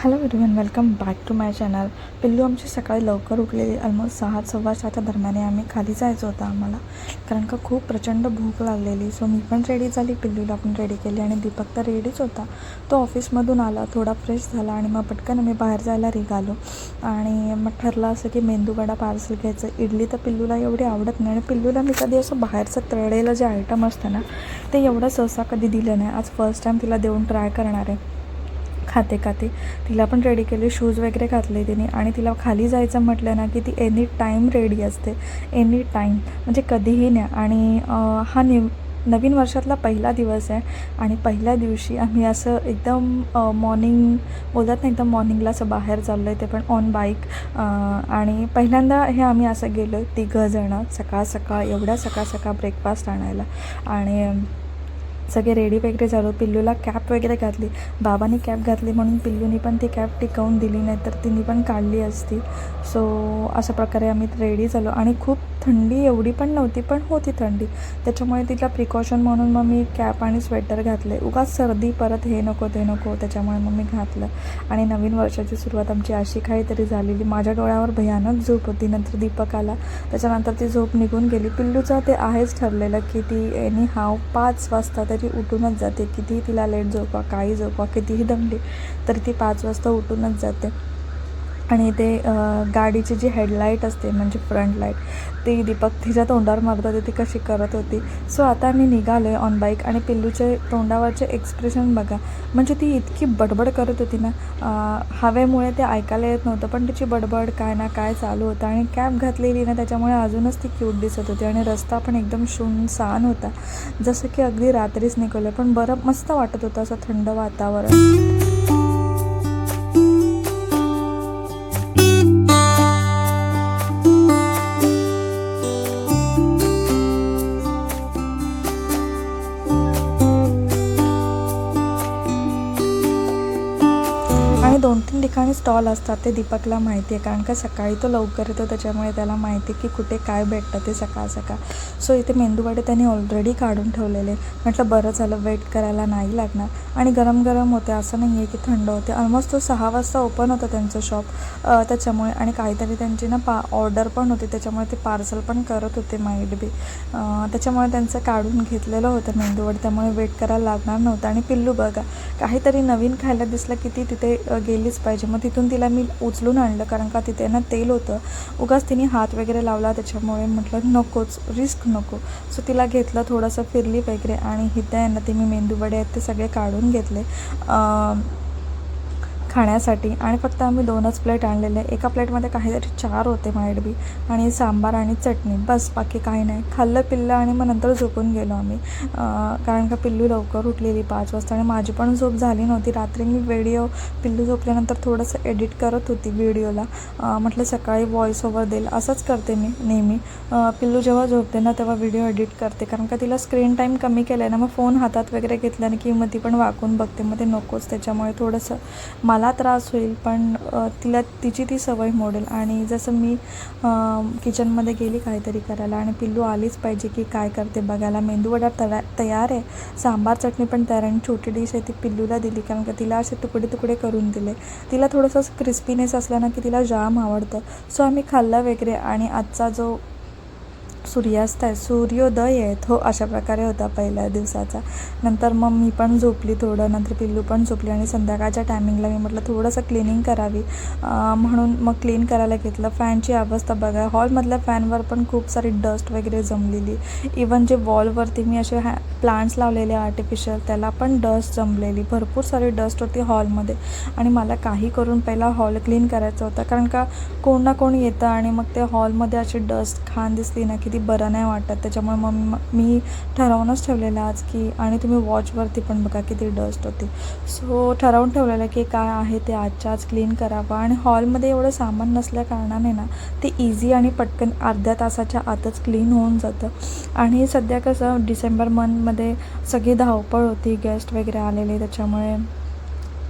Hello everyone welcome back to my channel Pillu आमची सकाळी लवकर उठलेली. ऑलमोस्ट सहा सव्वा सहाच्या दरम्याने आम्ही खाली जायचं होतं आम्हाला. कारण का खूप प्रचंड भूक लागलेली. सो मी पण रेडी झाली. पिल्लूला पण रेडी केली आणि दीपक तर रेडीच होता. तो ऑफिसमधून आला. थोडा फ्रेश झाला आणि मग पटकन आम्ही बाहेर जायला निघालो. आणि मग ठरलं असं की मेंदूवडा पार्सल घ्यायचं. इडली तर पिल्लूला एवढी आवडत नाही आणि पिल्लूला मी कधी असं बाहेरचं तळलेलं जे आयटम असतं ना ते एवढं सहसा कधी दिलं नाही. आज फर्स्ट टाईम तिला देऊन ट्राय करणार आहे. खाते खाते. तिला पण रेडी केले शूज वगैरे घातले तिने. आणि तिला खाली जायचं म्हटलं ना की ती एनी टाईम रेडी असते. एनी टाईम म्हणजे कधीही नाही आणि हा नि नवीन वर्षातला पहिला दिवस आहे. आणि पहिल्या दिवशी आम्ही असं एकदम मॉर्निंग बोलत नाही एकदम मॉर्निंगला असं बाहेर चाललो आहे ते पण ऑन बाईक आणि पहिल्यांदा हे आम्ही असं गेलो तिघं जणं सकाळ सकाळ एवढ्या सकाळ सकाळ ब्रेकफास्ट आणायला. आणि सगळे रेडी वगैरे झालो. पिल्लूला कॅप वगैरे घातली. बाबांनी कॅप घातली म्हणून पिल्लूनी पण ती कॅप टिकवून दिली नाही तर तिने पण काढली असती. सो अशा प्रकारे आम्ही रेडी झालो. आणि खूप थंडी एवढी पण नव्हती पण होती थंडी. त्याच्यामुळे तिला प्रिकॉशन म्हणून मग मी कॅप आणि स्वेटर घातले. उगाच सर्दी परत हे नको ते नको त्याच्यामुळे मग मी घातलं. आणि नवीन वर्षाची सुरुवात आमची अशी काहीतरी झालेली. माझ्या डोळ्यावर भयानक झोप होती. नंतर दीपक आला. त्याच्यानंतर ती झोप निघून गेली. पिल्लूचं ते आहेच ठरलेलं की ती एनी हाव पाच वाजता तरी उठूनच जाते. कितीही तिला लेट झोपा काही झोपा कितीही दमली तरी ती पाच वाजता उठूनच जाते. आणि ते गाडीची जी हेडलाईट असते म्हणजे फ्रंट लाइट ती दीपक तिच्या तोंडावर मारत होती ती कशी करत होती. सो आता मी निघालो आहे ऑन बाईक आणि पिल्लूचे तोंडावरचे एक्सप्रेशन बघा. म्हणजे ती इतकी बडबड करत होती ना हवेमुळे ते ऐकायला येत नव्हतं पण तिची बडबड काय ना काय चालू होतं आणि कॅप घातलेली ना त्याच्यामुळे अजूनच ती क्यूट दिसत होती आणि रस्ता पण एकदम शूनसान होता. जसं की अगदी रात्रीच निघालं पण बरं मस्त वाटत होतं असं थंड वातावरण. स्टॉल असतात ते दीपकला माहिती आहे. कारण का सकाळी तो लवकर येतो त्याच्यामुळे त्याला माहिती आहे की कुठे काय भेटतं ते सकाळ सकाळ. सो इथे मेंदूवडे त्यांनी ऑलरेडी काढून ठेवलेले म्हटलं बरं झालं वेट करायला नाही लागणार. आणि गरम गरम होते असं नाही आहे की थंड होते. ऑलमोस्ट तो सहा वाजता ओपन होतं त्यांचं शॉप त्याच्यामुळे आणि काहीतरी त्यांची ना पा ऑर्डर पण होती. त्याच्यामुळे ते पार्सल पण करत होते माईट बी त्याच्यामुळे त्यांचं काढून घेतलेलं होतं मेंदूवड. त्यामुळे वेट करायला लागणार नव्हतं. आणि पिल्लू बघा काहीतरी नवीन खायला दिसलं की ती तिथे गेलीच पाहिजे. मग तिथून तिला मी उचलून आणलं कारण का तिथे ना तेल होतं. उगाच तिने हात वगैरे लावला त्याच्यामुळे म्हटलं नकोच रिस्क नको. सो तिला घेतलं थोडंसं फिरली वगैरे आणि हिथं आहे ना ते मी मेंदूवडे आहेत ते सगळे काढून घेतले. खाण्यासाठी. आणि फक्त आम्ही दोनच प्लेट आणलेले. एका प्लेटमध्ये काहीतरी चार होते माईट बी आणि सांबार आणि चटणी. बस बाकी काही नाही. खाल्लं पिल्लं आणि मग नंतर झोपून गेलो आम्ही. कारण का पिल्लू लवकर उठलेली पाच वाजता आणि माझी पण झोप झाली नव्हती. रात्री मी व्हिडिओ पिल्लू झोपल्यानंतर थोडंसं एडिट करत होती व्हिडिओला. म्हटलं सकाळी व्हॉइस ओव्हर देईल. असंच करते मी नेहमी. पिल्लू जेव्हा झोपते ना तेव्हा व्हिडिओ एडिट करते. कारण का तिला स्क्रीन टाईम कमी केला आहे ना मग फोन हातात वगैरे घेतल्याने की मग ती पण वाकून बघते. मग ते नकोच. त्याच्यामुळे थोडंसं मला मला त्रास होईल पण तिला तिची ती सवय मोडेल. आणि जसं मी किचनमध्ये गेली काहीतरी करायला आणि पिल्लू आलीच पाहिजे की काय करते बघायला. मेंदूवडा तया तयार आहे. सांबार चटणी पण तयार आणि छोटी डिश आहे ती पिल्लूला दिली कारण का तिला असे तुकडे तुकडे करून दिले. तिला थोडंसं क्रिस्पीनेस असलं ना की तिला जाम आवडतं. सो आम्ही खाल्लं वगैरे आणि आजचा जो सूर्यास्त आहे. सूर्योदय आहे. तो अशा प्रकारे होता पहिल्या दिवसाचा. नंतर मग मी पण झोपली थोडं. नंतर पिल्लू पण झोपली आणि संध्याकाळच्या टायमिंगला मी म्हटलं थोडंसं क्लिनिंग करावी. म्हणून मग क्लीन करायला घेतलं. फॅनची अवस्था बघा. हॉलमधल्या फॅनवर पण खूप सारी डस्ट वगैरे जमलेली. इवन जे वॉलवरती मी असे हॅ प्लांट्स लावलेले आर्टिफिशियल त्याला पण डस्ट जमलेली. भरपूर सारी डस्ट होती हॉलमध्ये. आणि मला काही करून पहिला हॉल क्लीन करायचा होता. कारण का कोण ना कोण येतं आणि मग ते हॉलमध्ये अशी डस्ट खान दिसली ना की किती बरं नाही वाटत. त्याच्यामुळे मग मी ठरवूनच ठेवलेलं आज की आणि तुम्ही वॉचवरती पण बघा किती डस्ट होती. सो ठरवून ठेवलेलं की काय आहे ते आजच्या आज क्लीन करावं. आणि हॉलमध्ये एवढं सामान नसल्या कारणाने ना ते इझी आणि पटकन अर्ध्या तासाच्या आतच क्लीन होऊन जातं. आणि सध्या कसं डिसेंबर मंथमध्ये सगळी धावपळ होती गेस्ट वगैरे आलेले त्याच्यामुळे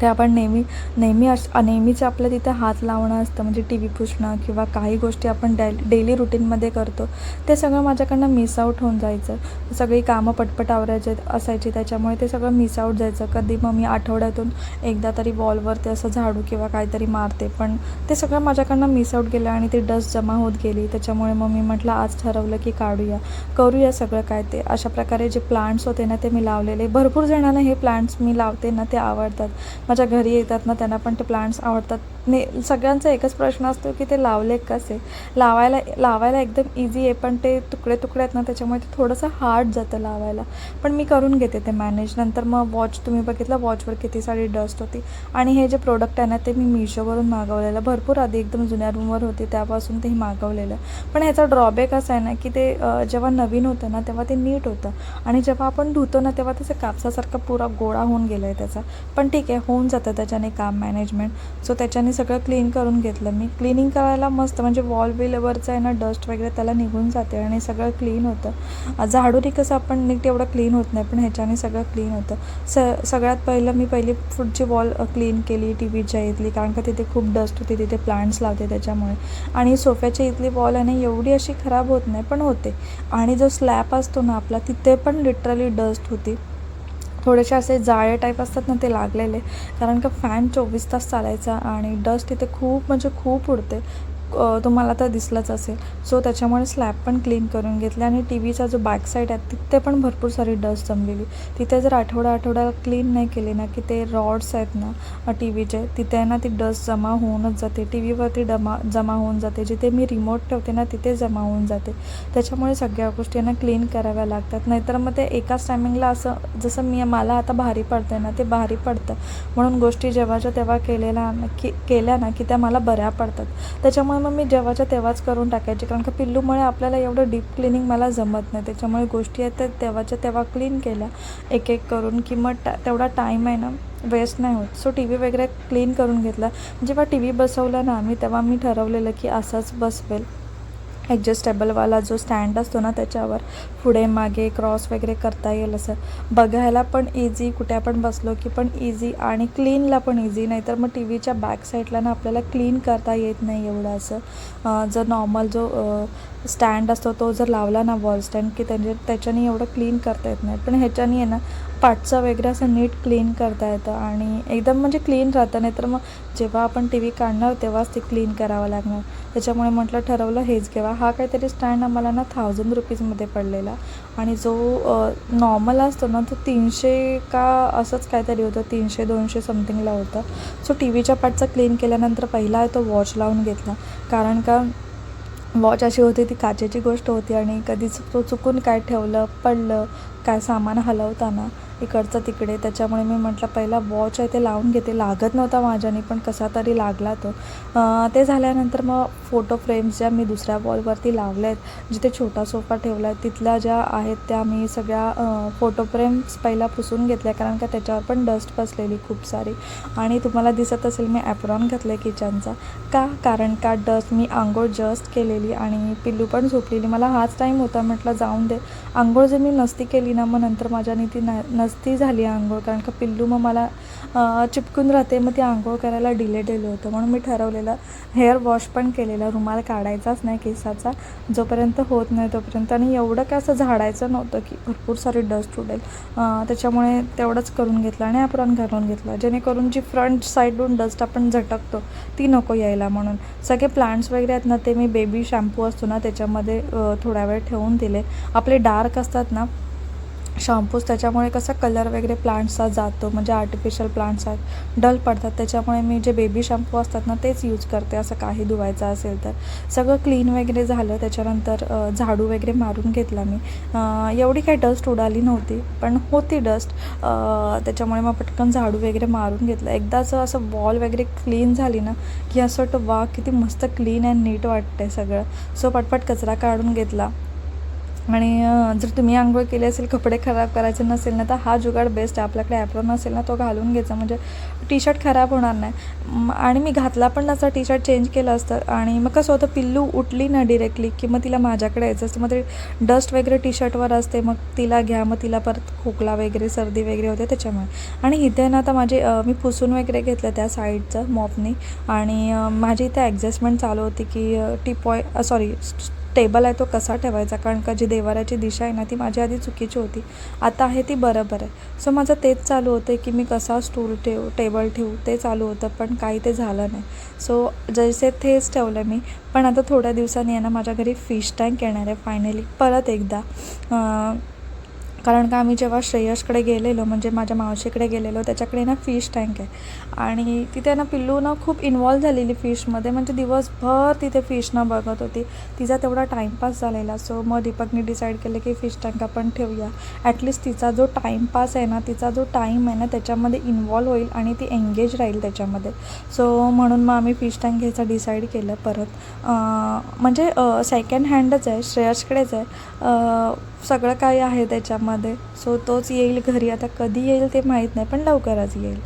ते आपण नेहमी नेहमी अस नेहमीच आपलं तिथे हात लावणं असतं. म्हणजे टी व्ही पुसणं किंवा काही गोष्टी आपण डे डेली रुटीनमध्ये करतो. ते सगळं माझ्याकडनं मिस आऊट होऊन जायचं. सगळी कामं पटपट आवरायचे असायची. त्याच्यामुळे ते सगळं मिस आऊट जायचं. कधी मग मी आठवड्यातून एकदा तरी वॉलवरती असं झाडू किंवा काहीतरी मारते. पण ते सगळं माझ्याकडनं मिस आऊट गेलं आणि ती डस्ट जमा होत गेली. त्याच्यामुळे मग मी म्हटलं आज ठरवलं की काढूया. करूया सगळं काय ते. अशा प्रकारे जे प्लांट्स होते ना ते मी लावलेले. भरपूर जणांना हे प्लांट्स मी लावते ना ते आवडतात. माझ्या घरी येतात ना त्यांना पण ते प्लांट्स आवडतात. ने सगळ्यांचा एकच प्रश्न असतो की ते लावले कसे? लावायला लावायला एकदम इझी आहे पण ते तुकडे तुकडे आहेत ना त्याच्यामुळे ते थोडंसं हार्ड जातं लावायला. पण मी करून घेते ते मॅनेज नंतर मग वॉच तुम्ही बघितलं वॉचवर किती सारी डस्ट होती. आणि हे जे प्रोडक्ट आहे ना ते मी मिशोवरून मागवलेलं. भरपूर आधी एकदम जुन्या रूमवर होती त्यापासून ते मागवलेलं. पण ह्याचा ड्रॉबॅक असा आहे ना की ते जेव्हा नवीन होतं ना तेव्हा ते नीट होतं. आणि जेव्हा आपण धुतो ना तेव्हा त्याचं कापसासारखा पुरा गोळा होऊन गेला आहे त्याचा. पण ठीक आहे होऊन जातं त्याच्याने काम मॅनेजमेंट सो त्याच्याने सगळं क्लीन करून घेतलं. मी क्लिनिंग करायला मस्त म्हणजे वॉल बिलवरचं आहे ना डस्ट वगैरे त्याला निघून जाते आणि सगळं क्लीन होतं. झाडूने कसं आपण नीट एवढं क्लीन होत नाही पण ह्याच्याने सगळं क्लीन होतं. स सगळ्यात पहिलं मी पहिली पुढची वॉल क्लीन केली टी व्हीच्या इथली कारण का तिथे खूप डस्ट होती तिथे प्लांट्स लावते त्याच्यामुळे. आणि सोफ्याच्या इथली वॉल आहे ना एवढी अशी खराब होत नाही पण होते. आणि जो स्लॅब असतो ना आपला तिथे पण लिटरली डस्ट होती. थोडेसे असे जाळे टाईप असतात ना ते लागलेले. कारण का फॅन चोवीस तास चालायचा आणि डस्ट इथे खूप म्हणजे खूप उडते. तुम्हाला तर दिसलंच असेल. सो त्याच्यामुळे स्लॅब पण क्लीन करून घेतले आणि टी व्हीचा जो बॅक साईड आहे तिथे पण भरपूर सारी डस्ट जमलेली. तिथे जर आठवडा आठवड्याला क्लीन नाही केली ना की ते रॉड्स आहेत ना टी व्हीचे तिथे आहे ना ती डस्ट जमा होऊनच जाते. टी व्हीवरती डमा जमा होऊन जाते. जिथे मी रिमोट ठेवते ना तिथे जमा होऊन जाते. त्याच्यामुळे सगळ्या गोष्टी ना क्लीन कराव्या लागतात. नाहीतर मग ते एकाच टायमिंगला असं जसं मी मला आता भारी पडते ना ते भारी पडतं. म्हणून गोष्टी जेव्हाच्या तेव्हा केलेल्या ना की केल्या ना की त्या मला बऱ्या पडतात. त्याच्यामुळे मग मी जेव्हाच्या तेव्हाच करून टाकायचे. कारण का पिल्लूमुळे आपल्याला एवढं डीप क्लिनिंग मला जमत नाही. त्याच्यामुळे गोष्टी आहेत त्या तेव्हाच्या तेव्हा क्लीन केल्या एक एक करून. की मग टा तेवढा टाईम आहे ना वेस्ट नाही होत. सो टी व्ही वगैरे क्लीन करून घेतला. जेव्हा टी व्ही बसवला ना आम्ही तेव्हा मी ठरवलेलं की असाच बसवेल. ॲडजस्टेबलवाला जो स्टँड असतो ना त्याच्यावर पुढे मागे क्रॉस वगैरे करता येईल असं. बघायला पण इझी कुठे आपण बसलो की पण इझी आणि क्लीनला पण इझी नाहीतर मग टी व्हीच्या बॅक साईडला ना आपल्याला क्लीन करता येत नाही एवढं असं. जो जर नॉर्मल जो स्टँड असतो तो जर लावला ना वॉल स्टँड की त्यांच्या त्याच्याने एवढं क्लीन करता येत नाही. पण ह्याच्याने आहे ना पाठचं वगैरे असं नीट क्लीन करता येतं आणि एकदम म्हणजे क्लीन राहतं. नाही तर मग जेव्हा आपण टी व्ही काढणार तेव्हाच ते क्लीन करावं लागणार. त्याच्यामुळे म्हटलं ठरवलं हेच घ्यावा हा काहीतरी स्टँड आम्हाला ना थाउजंड रुपीजमध्ये पडलेला. आणि जो नॉर्मल असतो ना तो तीनशे का असंच काहीतरी होतं. तीनशे दोनशे समथिंगला होतं. सो टी व्हीच्या पाठचा क्लीन केल्यानंतर पहिला आहे तो वॉच लावून घेतला. कारण का वॉच अशी होती ती काचेची गोष्ट होती आणि कधीच तो चुकून काय ठेवलं पडलं काय सामान हलवताना इकडचं तिकडे. त्याच्यामुळे मी म्हटलं पहिला वॉच आहे ते लावून घेते. लागत नव्हता माझ्याने पण कसा तरी लागला तो. ते झाल्यानंतर मग फोटो फ्रेम्स ज्या मी दुसऱ्या वॉलवरती लावल्या आहेत जिथे छोटा सोफा ठेवला आहे तिथल्या ज्या आहेत त्या मी सगळ्या फोटो फ्रेम्स पहिला पुसून घेतल्या कारण का त्याच्यावर पण डस्ट बसलेली खूप सारी. आणि तुम्हाला दिसत असेल मी ॲप्रॉन घातलं आहे किचनचा का? कारण का डस्ट मी आंघोळ जस्ट केलेली आणि पिल्लू पण झोपलेली. मला हाच टाईम होता म्हटलं जाऊन दे. आंघोळ जर मी नसती केली ना मग नंतर माझ्याने ती न ती झाली आंघोळ कारण का पिल्लू मग मला चिपकून राहते मग ती आंघोळ करायला डिले डिले होतं. म्हणून मी ठरवलेलं हेअर वॉश पण केलेलं रुमाल काढायचाच नाही केसाचा. जोपर्यंत होत नाही तोपर्यंत. आणि एवढं काय असं झाडायचं नव्हतं की भरपूर सारी डस्ट उडेल. त्याच्यामुळे तेवढंच करून घेतलं आणि आपण घालून घेतलं. जेणेकरून जी फ्रंट साईडून डस्ट आपण झटकतो ती नको यायला म्हणून. सगळे प्लांट्स वगैरे आहेत ना ते मी बेबी शॅम्पू असतो ना त्याच्यामध्ये थोड्या थोडा वेळ ठेवून दिले. आपले डार्क असतात ना शॅम्पूज त्याच्यामुळे कसं कलर वगैरे प्लांट्सचा जातो म्हणजे आर्टिफिशियल प्लांट्स आहेत डल पडतात. त्याच्यामुळे मी जे बेबी शॅम्पू असतात ना तेच यूज करते. असं काही धुवायचं असेल तर. सगळं क्लीन वगैरे झालं त्याच्यानंतर झाडू वगैरे मारून घेतला मी. एवढी काही डस्ट उडाली नव्हती पण होती डस्ट त्याच्यामुळे मग पटकन झाडू वगैरे मारून घेतलं. एकदाच असं वॉल वगैरे क्लीन झाली ना की असं वाटतं वा किती मस्त क्लीन अँड नीट वाटते सगळं. सो पटपट कचरा काढून घेतला. आणि जर तुम्ही आंघोळ केली असेल कपडे खराब करायचे नसेल ना तर हा जुगाड बेस्ट आहे. आपल्याकडे ॲप्रॉन असेल ना तो घालून घ्यायचा. म्हणजे टी शर्ट खराब होणार नाही. आणि मी घातला पण नसता टी शर्ट चेंज केलं असतं. आणि मग कसं होतं पिल्लू उठली ना डिरेक्टली की मग तिला माझ्याकडे यायचं असतं. मग ते डस्ट वगैरे टी शर्टवर असते. मग तिला घ्या. मग तिला परत खोकला वगैरे सर्दी वगैरे होते त्याच्यामुळे. आणि इथे ना आता माझे मी पुसून वगैरे घेतलं त्या साईडचं मॉपनी आणि माझी इथे ॲडजस्टमेंट चालू होती की टीपॉय सॉरी टेबल आहे तो कसा ठेवायचा? कारण का जी देवाराची दिशा आहे ना ती माझी आधी चुकीची होती. आता आहे ती बरोबर आहे. सो माझं तेच चालू होतं की मी कसा स्टूल ठेवू टेबल ठेवू ते चालू होतं पण काही ते झालं नाही. सो जैसे तेच ठेवलं मी. पण आता थोड्या दिवसांनी आहे ना माझ्या घरी फिश टँक येणार आहे फायनली परत एकदा. कारण का आम्ही जेव्हा श्रेयसकडे गेलेलो म्हणजे माझ्या मावशीकडे गेलेलो त्याच्याकडे ना फिश टँक आहे. आणि तिथे ना पिल्लू ना खूप इन्वॉल्व झालेली फिशमध्ये म्हणजे दिवसभर तिथे फिश ना बघत होती. तिचा तेवढा टाईमपास झालेला सो मग दीपकने डिसाईड केलं की फिश टँक आपण ठेवूया. ॲटलिस्ट तिचा जो टाईमपास आहे ना तिचा जो टाईम आहे ना त्याच्यामध्ये इन्वॉल्व होईल आणि ती एंगेज राहील त्याच्यामध्ये. सो म्हणून मग आम्ही फिश टँक घ्यायचं डिसाईड केलं परत. म्हणजे सेकंड हँडच आहे श्रेयसकडेच आहे. सगळं काही आहे त्याच्यामध्ये. सो तोच येईल घरी. आता कधी येईल ते माहीत नाही पण लवकरच येईल.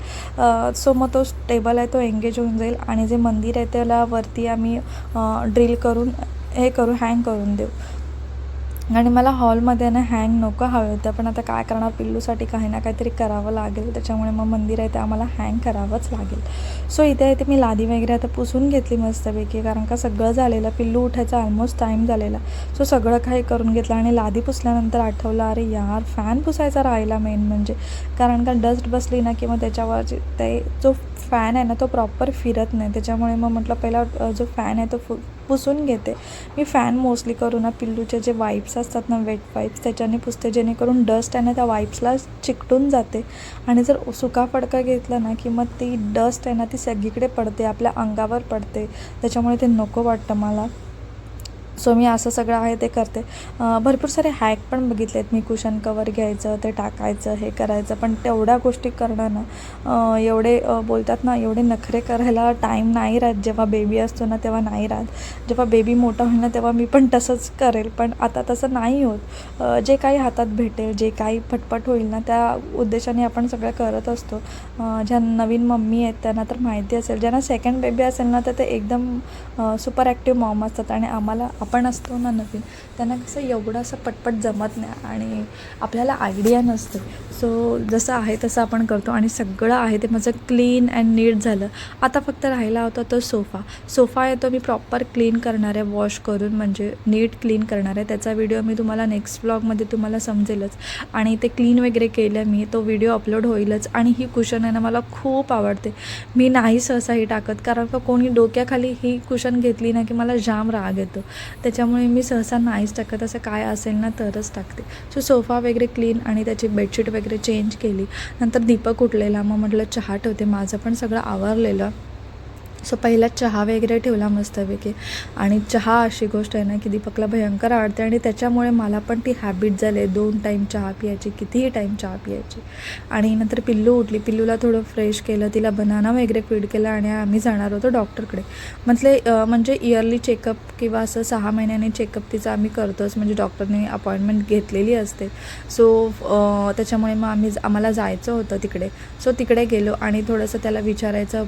सो मग तो टेबल आहे तो एंगेज होऊन जाईल आणि जे मंदिर आहे त्याला वरती आम्ही ड्रिल करून हे करू हँग करून देऊ. आणि मला हॉलमध्ये ना हँग नको हवे होतं. पण आता काय करणार? पिल्लूसाठी काही ना काहीतरी करावं लागेल. त्याच्यामुळे मग मंदिर आहे ते आम्हाला हँग करावंच लागेल. सो इथे इथे मी लादी वगैरे आता पुसून घेतली मस्तपैकी. कारण का सगळं झालेलं पिल्लू उठायचा ऑलमोस्ट टाईम झालेला. सो सगळं काही करून घेतलं आणि लादी पुसल्यानंतर आठवलं अरे यार फॅन पुसायचा राहिला मेन म्हणजे. कारण का डस्ट बसली ना की मग त्याच्यावर जे- ते जो फॅन आहे ना तो प्रॉपर फिरत नाही. त्याच्यामुळे मग म्हटलं पहिला जो फॅन आहे तो फु पुसून घेते. मी फॅन मोस्टली करून ना पिल्लूचे जे वाईप्स असतात ना वेट वाईप्स त्याच्याने पुसते जेणेकरून डस्ट आहे ना त्या वाईप्सला चिकटून जाते. आणि जर सुका फडका घेतला ना की मग ती डस्ट आहे ना ती सगळीकडे पडते आपल्या अंगावर पडते. त्याच्यामुळे ते नको वाटतं मला. सो मी असं सगळं आहे ते करते. भरपूर सारे हॅक पण बघितले आहेत मी कुशन कवर घ्यायचं ते टाकायचं हे करायचं. पण तेवढ्या गोष्टी करणं ना एवढे बोलतात ना एवढे नखरे करायला टाईम नाही राहत. जेव्हा बेबी असतो ना तेव्हा नाही राहत. जेव्हा बेबी मोठा होईल ना तेव्हा मी पण तसंच करेल. पण आता तसं नाही होत. जे काही हातात भेटेल जे काही फटपट होईल ना त्या उद्देशाने आपण सगळं करत असतो. ज्या नवीन मम्मी आहेत त्यांना तर माहिती असेल. ज्यांना सेकंड बेबी असेल ना तर ते एकदम सुपर ॲक्टिव्ह मॉम असतात. आणि आम्हाला आपण असतो ना नवीन त्यांना कसं एवढं असं पटपट जमत नाही आणि आपल्याला आयडिया नसते. सो जसं आहे तसं आपण करतो आणि सगळं आहे ते माझं क्लीन अँड नीट झालं. आता फक्त राहिला होता तो सोफा सोफा येतो मी प्रॉपर क्लीन करणार आहे वॉश करून म्हणजे नीट क्लीन करणार. आहे त्याचा व्हिडिओ मी तुम्हाला नेक्स्ट ब्लॉगमध्ये तुम्हाला समजेलच. आणि ते क्लीन वगैरे केलं मी तो व्हिडिओ अपलोड होईलच. आणि ही कुशन आहे ना मला खूप आवडते. मी नाही सहसा ही टाकत कारण का कोणी डोक्याखाली ही कुशन घेतली ना की मला जाम राग येतो. त्याच्यामुळे मी सहसा नाहीच टाकत असं काय असेल ना तरच टाकते. सो सोफा वगैरे क्लीन आणि त्याची बेडशीट वगैरे चेंज केली. नंतर दीपक उठलेला मग म्हटलं चहा ठेवते. माझं पण सगळं आवरलेलं. सो पहिला चहा वगैरे ठेवला मस्तपैकी. आणि चहा अशी गोष्ट आहे ना की दीपकला भयंकर आवडते आणि त्याच्यामुळे मला पण ती हॅबिट झाली आहे. दोन टाईम चहा प्यायची कितीही टाईम चहा प्यायची. आणि नंतर पिल्लू उठली. पिल्लूला थोडं फ्रेश केलं. तिला बनाना वगैरे फीड केलं आणि आम्ही जाणार होतो डॉक्टरकडे म्हटले म्हणजे इयरली चेकअप किंवा असं सहा महिन्याने चेकअप तिचं आम्ही करतोच म्हणजे डॉक्टरने अपॉइंटमेंट घेतलेली असते. सो त्याच्यामुळे मग आम्ही आम्हाला जायचं होतं तिकडे. सो तिकडे गेलो आणि थोडंसं त्याला विचारायचं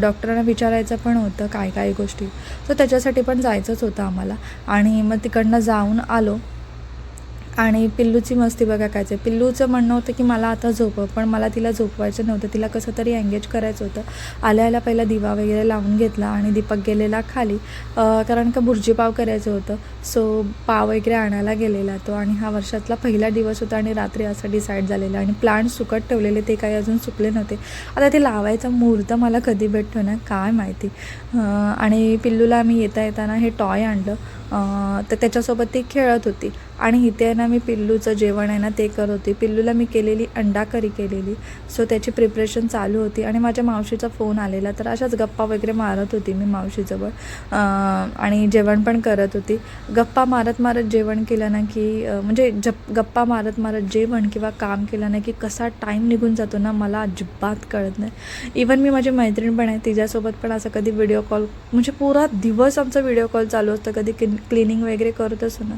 डॉक्टरांना विचारायचं पण होतं काय काय गोष्टी. सो त्याच्यासाठी पण जायचंच होतं आम्हाला. आणि मग तिकडनं जाऊन आलो. आणि पिल्लूची मस्ती बघा काय पिल्लूचं म्हणणं होतं की मला आता झोपव पण मला तिला झोपवायचं नव्हतं. तिला कसं तरी एंगेज करायचं होतं. आल्या आल्या पहिला दिवा वगैरे लावून घेतला आणि दीपक गेलेला खाली कारण का भुर्जी पाव करायचं होतं. सो पाव वगैरे आणायला गेलेला तो आणि हा वर्षातला पहिला दिवस होता आणि रात्री असं डिसाईड झालेलं आणि प्लांट सुकट ठेवलेले. ते काही अजून सुकले नव्हते. आता ते लावायचा मुहूर्त मला कधी भेटतो ना काय माहिती. आणि पिल्लूला आम्ही येता येताना हे टॉय आणलं. तर त्याच्यासोबत ती खेळत होती. आणि इथे आहे ना मी पिल्लूचं जेवण आहे ना ते करत होती. पिल्लूला मी केलेली अंडा करी केलेली. सो त्याची प्रिपरेशन चालू होती आणि माझ्या मावशीचा फोन आलेला. तर अशाच गप्पा वगैरे मारत होती मी मावशीजवळ. आणि जेवण पण करत होती. गप्पा मारत मारत जेवण केलं ना की म्हणजे जप गप्पा मारत मारत जेवण किंवा काम केलं ना की कसा टाईम निघून जातो ना मला अजिबात कळत नाही. इवन मी माझी मैत्रीण पण आहे तिच्यासोबत पण असं कधी व्हिडिओ कॉल म्हणजे पुरा दिवस आमचा व्हिडिओ कॉल चालू असतं. कधी क्लिनिंग वगैरे करत असतो ना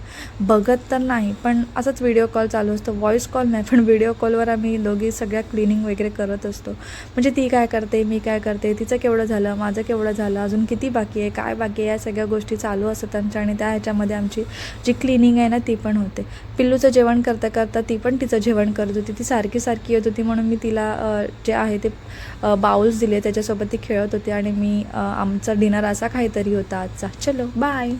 बघत तर नाही पण असंच व्हिडिओ कॉल चालू असतो. व्हॉईस कॉल नाही पण व्हिडिओ कॉलवर आम्ही दोघी सगळ्या क्लिनिंग वगैरे करत असतो. म्हणजे ती काय करते मी काय करते तिचं केवढं झालं माझं केवढं झालं अजून किती बाकी आहे काय बाकी आहे या सगळ्या गोष्टी चालू असतात त्यांच्या आणि त्या ह्याच्यामध्ये आमची जी क्लिनिंग आहे ना ती पण होते. पिल्लूचं जेवण करता करता ती पण तिचं जेवण करत होती. ती सारखी सारखी येत होती म्हणून मी तिला जे आहे ते बाउल्स दिले त्याच्यासोबत ती खेळत होती आणि मी आमचा डिनर असा काहीतरी होता आजचा. चलो बाय